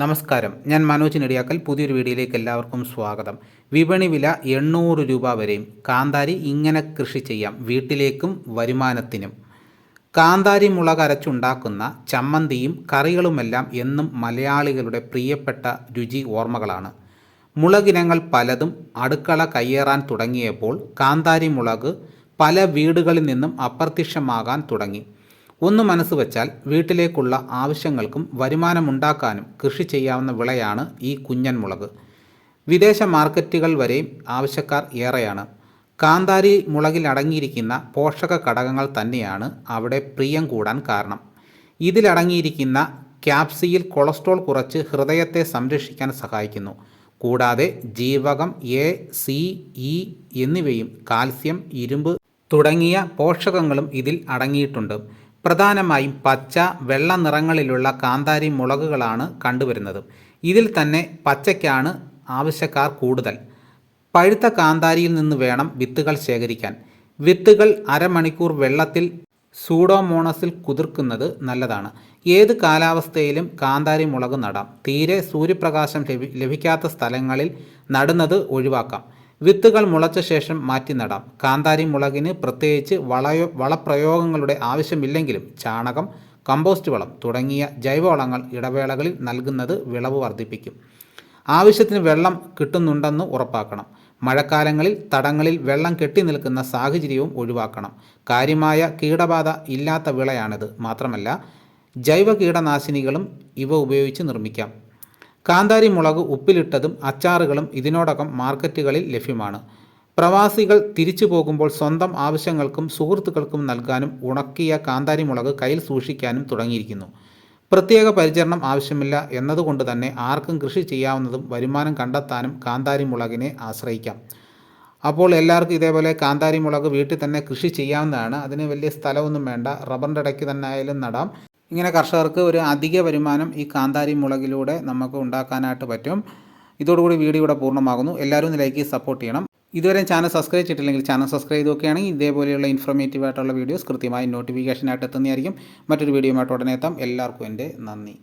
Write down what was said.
നമസ്കാരം. ഞാൻ മനോജ് നെടിയാക്കൽ. പുതിയൊരു വീഡിയോയിലേക്ക് എല്ലാവർക്കും സ്വാഗതം. വിപണി വില എണ്ണൂറ് രൂപ വരെയും. കാന്താരി ഇങ്ങനെ കൃഷി ചെയ്യാം. വീട്ടിലേക്കും വരുമാനത്തിനും. കാന്താരി മുളക് അരച്ചുണ്ടാക്കുന്ന ചമ്മന്തിയും കറികളുമെല്ലാം എന്നും മലയാളികളുടെ പ്രിയപ്പെട്ട രുചി ഓർമ്മകളാണ്. മുളകിനങ്ങൾ പലതും അടുക്കള കയ്യേറാൻ തുടങ്ങിയപ്പോൾ കാന്താരി മുളക് പല വീടുകളിൽ നിന്നും അപ്രത്യക്ഷമാകാൻ തുടങ്ങി. ഒന്ന് മനസ്സ് വച്ചാൽ വീട്ടിലേക്കുള്ള ആവശ്യങ്ങൾക്കും വരുമാനമുണ്ടാക്കാനും കൃഷി ചെയ്യാവുന്ന വിളയാണ് ഈ കുഞ്ഞൻ മുളക്. വിദേശ മാർക്കറ്റുകൾ വരെയും ആവശ്യക്കാർ ഏറെയാണ്. കാന്താരി മുളകിൽ അടങ്ങിയിരിക്കുന്ന പോഷക ഘടകങ്ങൾ തന്നെയാണ് അവിടെ പ്രിയം കൂടാൻ കാരണം. ഇതിലടങ്ങിയിരിക്കുന്ന ക്യാപ്സിയിൽ കൊളസ്ട്രോൾ കുറച്ച് ഹൃദയത്തെ സംരക്ഷിക്കാൻ സഹായിക്കുന്നു. കൂടാതെ ജീവകം എ സി ഇ എന്നിവയും കാൽസ്യം ഇരുമ്പ് തുടങ്ങിയ പോഷകങ്ങളും ഇതിൽ അടങ്ങിയിട്ടുണ്ട്. പ്രധാനമായും പച്ച വെള്ള നിറങ്ങളിലുള്ള കാന്താരി മുളകുകളാണ് കണ്ടുവരുന്നത്. ഇതിൽ തന്നെ പച്ചയ്ക്കാണ് ആവശ്യക്കാർ കൂടുതൽ. പഴുത്ത കാന്താരിയിൽ നിന്ന് വേണം വിത്തുകൾ ശേഖരിക്കാൻ. വിത്തുകൾ അരമണിക്കൂർ വെള്ളത്തിൽ സൂഡോമോണസിൽ കുതിർക്കുന്നത് നല്ലതാണ്. ഏത് കാലാവസ്ഥയിലും കാന്താരി മുളക് നടാം. തീരെ സൂര്യപ്രകാശം ലഭിക്കാത്ത സ്ഥലങ്ങളിൽ നടുന്നത് ഒഴിവാക്കാം. വിത്തുകൾ മുളച്ച ശേഷം മാറ്റി നടാം. കാന്താരി മുളകിന് പ്രത്യേകിച്ച് വളയോ വളപ്രയോഗങ്ങളുടെ ആവശ്യമില്ലെങ്കിലും ചാണകം കമ്പോസ്റ്റ് വളം തുടങ്ങിയ ജൈവവളങ്ങൾ ഇടവേളകളിൽ നൽകുന്നത് വിളവ് വർദ്ധിപ്പിക്കും. ആവശ്യത്തിന് വെള്ളം കിട്ടുന്നുണ്ടെന്ന് ഉറപ്പാക്കണം. മഴക്കാലങ്ങളിൽ തടങ്ങളിൽ വെള്ളം കെട്ടി നിൽക്കുന്ന സാഹചര്യവും ഒഴിവാക്കണം. കാര്യമായ കീടബാധ ഇല്ലാത്ത വിളയാണിത്. മാത്രമല്ല ജൈവ കീടനാശിനികളും ഇവ ഉപയോഗിച്ച് നിർമ്മിക്കാം. കാന്താരി മുളക് ഉപ്പിലിട്ടതും അച്ചാറുകളും ഇതിനോടകം മാർക്കറ്റുകളിൽ ലഭ്യമാണ്. പ്രവാസികൾ തിരിച്ചു പോകുമ്പോൾ സ്വന്തം ആവശ്യങ്ങൾക്കും സുഹൃത്തുക്കൾക്കും നൽകാനും ഉണക്കിയ കാന്താരി മുളക് കയ്യിൽ സൂക്ഷിക്കാനും തുടങ്ങിയിരിക്കുന്നു. പ്രത്യേക പരിചരണം ആവശ്യമില്ല എന്നതുകൊണ്ട് തന്നെ ആർക്കും കൃഷി ചെയ്യാവുന്നതും വരുമാനം കണ്ടെത്താനും കാന്താരി മുളകിനെ ആശ്രയിക്കാം. അപ്പോൾ എല്ലാവർക്കും ഇതേപോലെ കാന്താരി മുളക് വീട്ടിൽ തന്നെ കൃഷി ചെയ്യാവുന്നതാണ്. അതിന് വലിയ സ്ഥലമൊന്നും വേണ്ട. റബ്ബറിന്റെ ഇടയ്ക്ക് തന്നെ ആയാലും നടാം. ഇങ്ങനെ കർഷകർക്ക് ഒരു അധിക വരുമാനം ഈ കാന്താരി മുളകിലൂടെ നമുക്ക് ഉണ്ടാക്കാനായിട്ട് പറ്റും. ഇതോടുകൂടി വീഡിയോ ഇവിടെ പൂർണമാകുന്നു. എല്ലാവരും ലൈക്ക് സപ്പോർട്ട് ചെയ്യണം. ഇതുവരെ ചാനൽ സബ്സ്ക്രൈബ് ചെയ്തിട്ടില്ലെങ്കിൽ ചാനൽ സബ്സ്ക്രൈബ് ചെയ്തൊക്കെയാണെങ്കിൽ ഇതേപോലെയുള്ള ഇൻഫോർമേറ്റീവ് ആയിട്ടുള്ള വീഡിയോസ് കൃത്യമായി നോട്ടിഫിക്കേഷനായിട്ട് എത്തുന്നതായിരിക്കും. മറ്റൊരു വീഡിയോ ആയിട്ട് ഉടനെ എത്താം. എല്ലാവർക്കും എന്റെ നന്ദി.